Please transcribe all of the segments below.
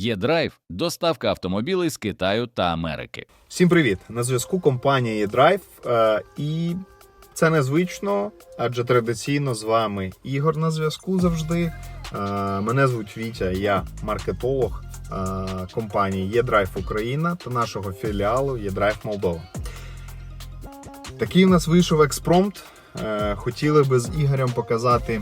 Є драйв, доставка автомобілей з Китаю та Америки. Всім привіт! На зв'язку компанія eDrive. Е, і це незвично, адже традиційно з вами Ігор на зв'язку завжди. Е, мене звуть Вітя, я маркетолог е, компанії eDrive Україна та нашого філіалу eDrive Молдова. Такий у нас вийшов експромт. Е, Хотіли би з Ігорем показати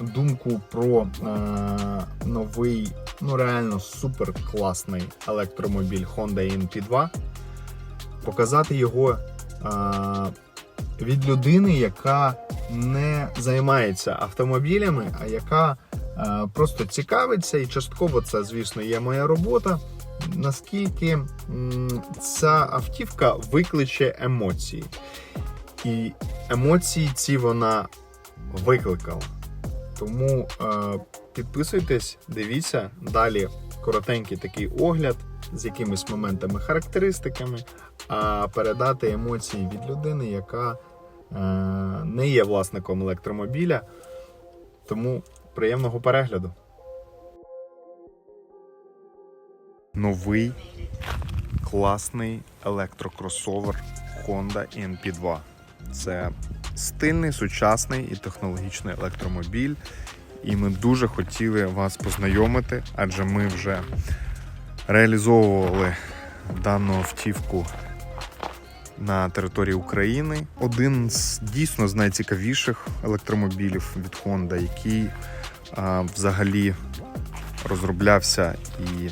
думку про е, новий, ну реально супер класний електромобіль Honda NP2. Показати його е, від людини, яка не займається автомобілями, а яка е, просто цікавиться, і частково це, звісно, є моя робота. Наскільки ця автівка викличе емоції. І емоції ці вона викликала. Тому е, підписуйтесь, дивіться. Далі коротенький такий огляд з якимись моментами, характеристиками, а передати емоції від людини, яка е, не є власником електромобіля. Тому приємного перегляду. Новий класний електрокросовер Honda NP2. Це стильний, сучасний і технологічний електромобіль. І ми дуже хотіли вас познайомити, адже ми вже реалізовували дану автівку на території України. Один з дійсно з найцікавіших електромобілів від Honda, який а, взагалі розроблявся і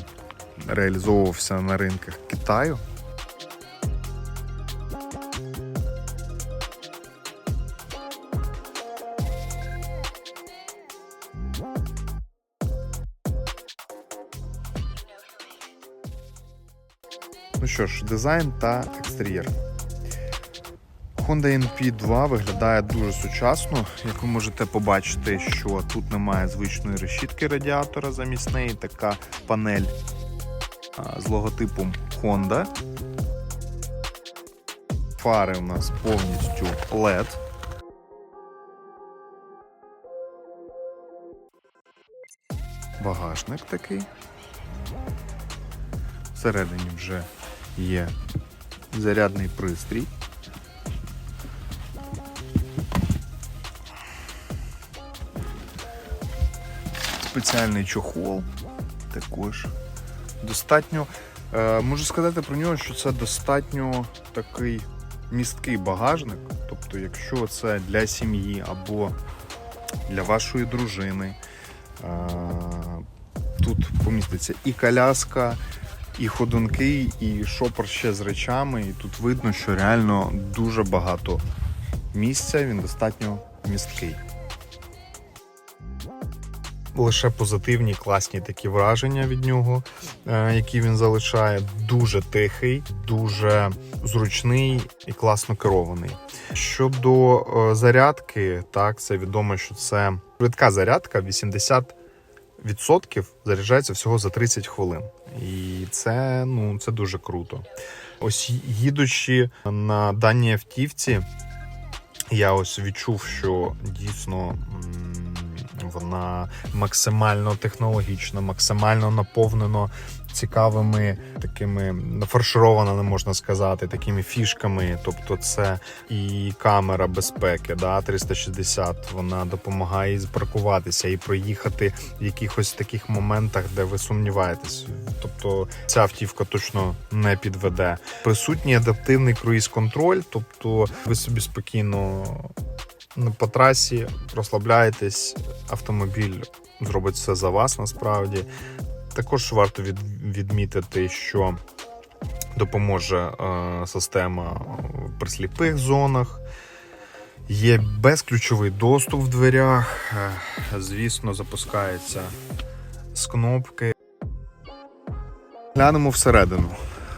реалізовувався на ринках Китаю. Що ж, дизайн та екстер'єр. Honda NP2 виглядає дуже сучасно. Як ви можете побачити, що тут немає звичної решітки радіатора замість неї, така панель з логотипом Honda. Фари у нас повністю LED. Багажник такий. Всередині вже є зарядний пристрій. Спеціальний чохол також. Достатньо. Е, можу сказати про нього, що це достатньо такий місткий багажник. Тобто, якщо це для сім'ї або для вашої дружини, е, тут поміститься і коляска, і ходунки, і шопер ще з речами. І тут видно, що реально дуже багато місця, він достатньо місткий. Лише позитивні, класні такі враження від нього, е, які він залишає. Дуже тихий, дуже зручний і класно керований. Щодо е, зарядки, так це відомо, що це швидка зарядка 80 відсотків заряджається всього за 30 хвилин. І це, ну, це дуже круто. Ось їдучи на даній автівці, я ось відчув, що дійсно вона максимально технологічна, максимально наповнено цікавими такими нафарширована, не можна сказати, такими фішками. Тобто, це і камера безпеки, да, 360, вона допомагає і запаркуватися, і проїхати в якихось таких моментах, де ви сумніваєтесь. Тобто ця автівка точно не підведе. Присутній адаптивний круїз-контроль, тобто ви собі спокійно по трасі розслабляєтесь, автомобіль зробить все за вас насправді. Також варто від, відмітити, що допоможе е, система при сліпих зонах. Є безключовий доступ в дверях. Е, Звісно, запускається з кнопки. Глянемо всередину.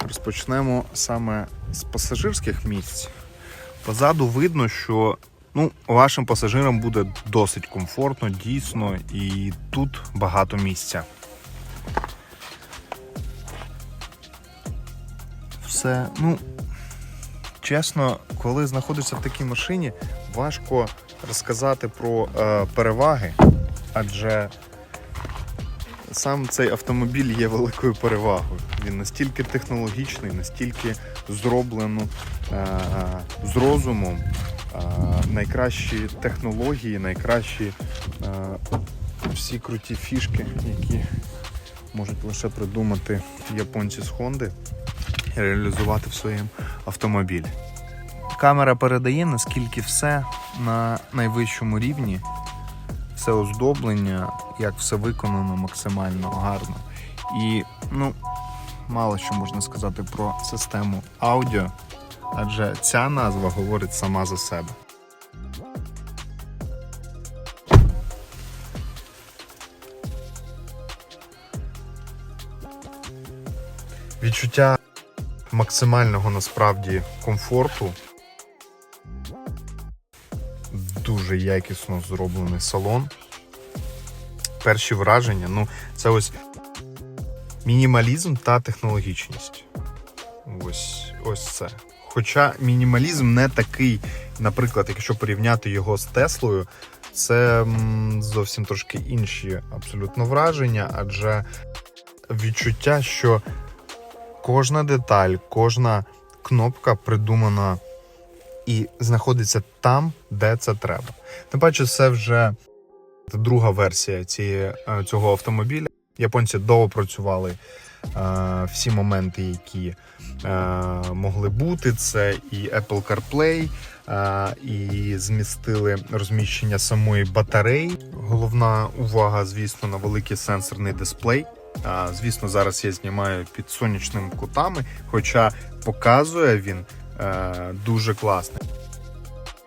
Розпочнемо саме з пасажирських місць. Позаду видно, що ну, вашим пасажирам буде досить комфортно, дійсно, і тут багато місця. Все, ну, чесно, коли знаходишся в такій машині, важко розказати про е, переваги, адже сам цей автомобіль є великою перевагою. Він настільки технологічний, настільки зроблено е, з розумом. Е, найкращі технології, найкращі е, всі круті фішки, які можуть лише придумати японці з Хонди і реалізувати в своєму автомобілі. Камера передає наскільки все на найвищому рівні, все оздоблення, як все виконано максимально гарно. І ну, мало що можна сказати про систему аудіо, адже ця назва говорить сама за себе. Відчуття максимального насправді комфорту. Дуже якісно зроблений салон. Перші враження, ну, це ось мінімалізм та технологічність. Ось, ось це. Хоча мінімалізм не такий, наприклад, якщо порівняти його з Теслою, це зовсім трошки інші абсолютно враження, адже відчуття, що кожна деталь, кожна кнопка придумана і знаходиться там, де це треба. Тим паче, це вже друга версія цієї, е, цього автомобіля. Японці доопрацювали всі моменти, які е, могли бути. Це і Apple CarPlay, е, і змістили розміщення самої батареї. Головна увага, звісно, на великий сенсорний дисплей. Звісно, зараз я знімаю під сонячними кутами, хоча показує він е, дуже класний.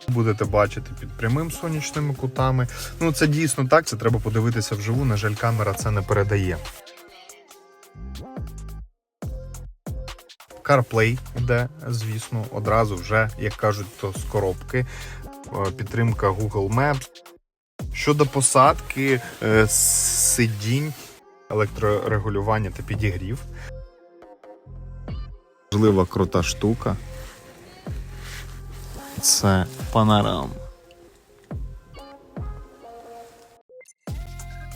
Будете бачити під прямим сонячними кутами. Ну, це дійсно так, це треба подивитися вживу. На жаль, камера це не передає. CarPlay йде, звісно, одразу вже, як кажуть, то з коробки. Е, Підтримка Google Maps. Щодо посадки, е, сидінь, електрорегулювання та підігрів. Можлива крута штука. Це панорама.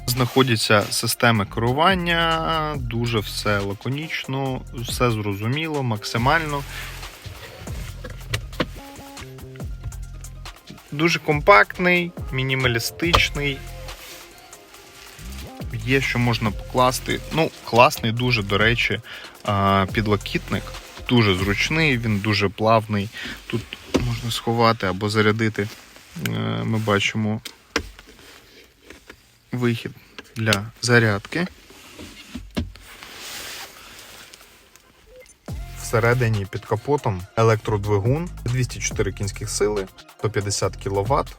Знаходяться системи керування, дуже все лаконічно, все зрозуміло, максимально. Дуже компактний, мінімалістичний. Є, що можна покласти. Ну, класний, дуже, до речі, а, підлокітник. Дуже зручний, він дуже плавний. Тут можна сховати або зарядити. Е, Ми бачимо вихід для зарядки. Всередині під капотом електродвигун 204 кінських сили, 150 кВт.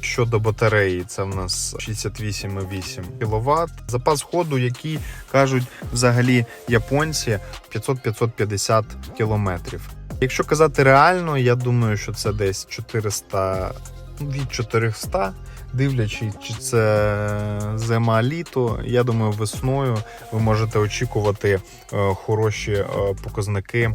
Щодо батареї, це в нас 68,8 кВт. Запас ходу, який кажуть взагалі японці 500-550 км. Якщо казати реально, я думаю, що це десь 400 ну, від 400, дивлячись, чи це зима літо. Я думаю, весною ви можете очікувати е, хороші е, показники е,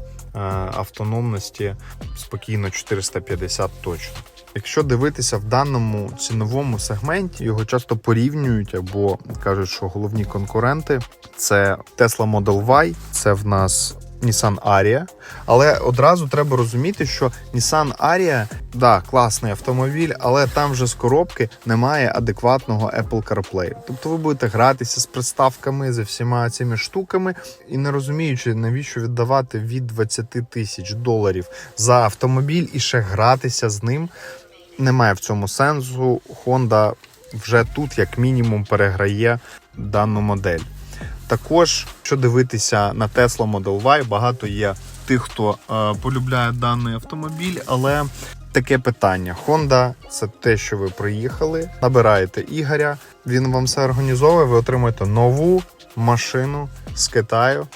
автономності спокійно 450 точно. Якщо дивитися в даному ціновому сегменті, його часто порівнюють або кажуть, що головні конкуренти це Tesla Model Y, це в нас Nissan Ariya. Але одразу треба розуміти, що Nissan Ariya, да, класний автомобіль, але там вже з коробки немає адекватного Apple CarPlay. Тобто ви будете гратися з приставками, зі всіма цими штуками і не розуміючи, навіщо віддавати від 20 тисяч доларів за автомобіль і ще гратися з ним. Немає в цьому сенсу. Honda вже тут, як мінімум, переграє дану модель. Також, що дивитися на Tesla Model Y, багато є тих, хто е, полюбляє даний автомобіль, але таке питання: Honda це те, що ви приїхали, набираєте Ігоря, він вам все організовує, ви отримуєте нову машину з Китаю,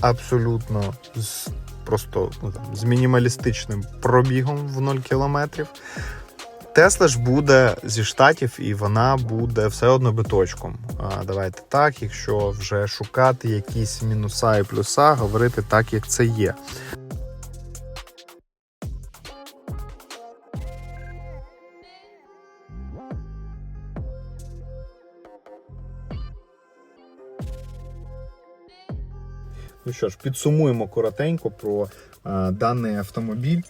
абсолютно з просто ну, там, з мінімалістичним пробігом в 0 кілометрів. Тесла ж буде зі штатів, і вона буде все одно биточком. А, давайте так, якщо вже шукати якісь мінуса і плюса, говорити так, як це є. Ну що ж, підсумуємо коротенько про е, даний автомобіль.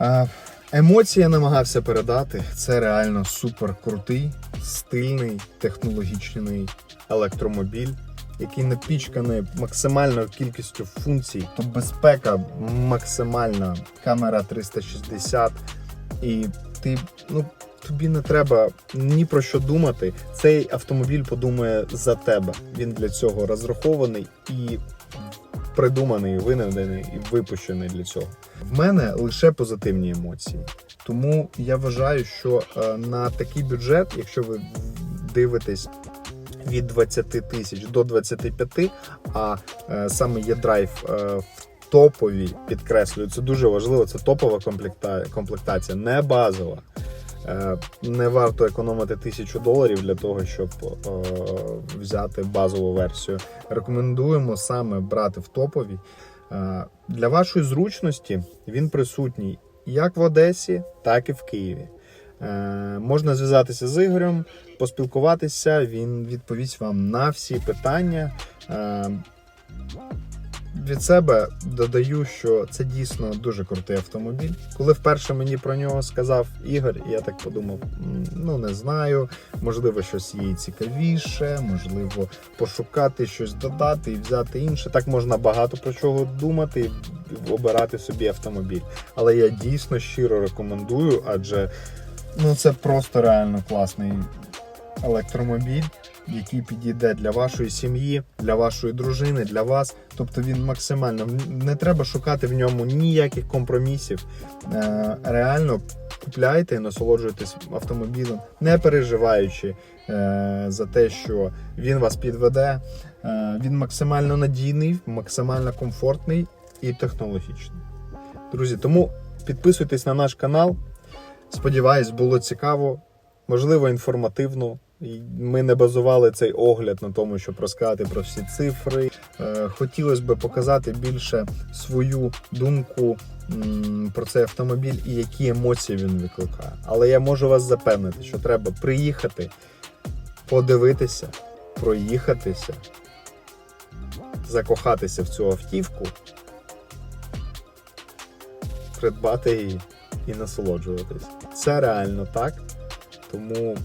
Е, емоції я намагався передати. Це реально супер крутий, стильний, технологічний електромобіль, який напічканий максимальною кількістю функцій. То безпека максимальна, камера 360, і ти ну. Тобі не треба ні про що думати. Цей автомобіль подумає за тебе. Він для цього розрахований і придуманий, винайдений і випущений для цього. В мене лише позитивні емоції. Тому я вважаю, що е, на такий бюджет, якщо ви дивитесь від 20 тисяч до 25, а е, саме є драйв е, в топовій, підкреслюю, це дуже важливо. Це топова комплекта- комплектація, не базова. Е, Не варто економити тисячу доларів для того, щоб е, взяти базову версію. Рекомендуємо саме брати в топовій. Е, Для вашої зручності він присутній як в Одесі, так і в Києві. Можна зв'язатися з Ігорем, поспілкуватися. Він відповість вам на всі питання. Від себе додаю, що це дійсно дуже крутий автомобіль. Коли вперше мені про нього сказав Ігор, я так подумав: ну не знаю, можливо, щось є цікавіше, можливо, пошукати щось додати і взяти інше. Так можна багато про чого думати і обирати собі автомобіль. Але я дійсно щиро рекомендую, адже ну це просто реально класний електромобіль, який підійде для вашої сім'ї, для вашої дружини, для вас. Тобто він максимально не треба шукати в ньому ніяких компромісів. Е, реально купляйте і насолоджуйтесь автомобілем, не переживаючи е, за те, що він вас підведе. Е, він максимально надійний, максимально комфортний і технологічний. Друзі, тому підписуйтесь на наш канал. Сподіваюсь, було цікаво, можливо, інформативно. Ми не базували цей огляд на тому, щоб розказати про всі цифри. Е, Хотілося б показати більше свою думку про цей автомобіль і які емоції він викликає. Але я можу вас запевнити, що треба приїхати, подивитися, проїхатися, закохатися в цю автівку, придбати її і насолоджуватись. Це реально так. Тому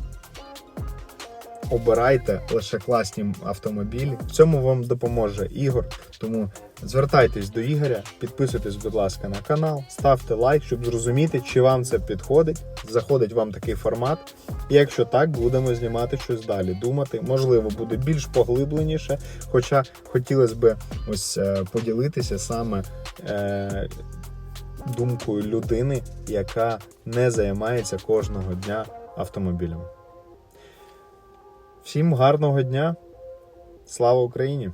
обирайте лише класні автомобілі. В цьому вам допоможе Ігор. Тому звертайтесь до Ігоря, підписуйтесь, будь ласка, на канал, ставте лайк, щоб зрозуміти, чи вам це підходить, заходить вам такий формат. І якщо так, будемо знімати щось далі. Думати, можливо, буде більш поглибленіше. Хоча хотілося б ось е, поділитися саме. Е- думкою людини, яка не займається кожного дня автомобілем. Всім гарного дня! Слава Україні!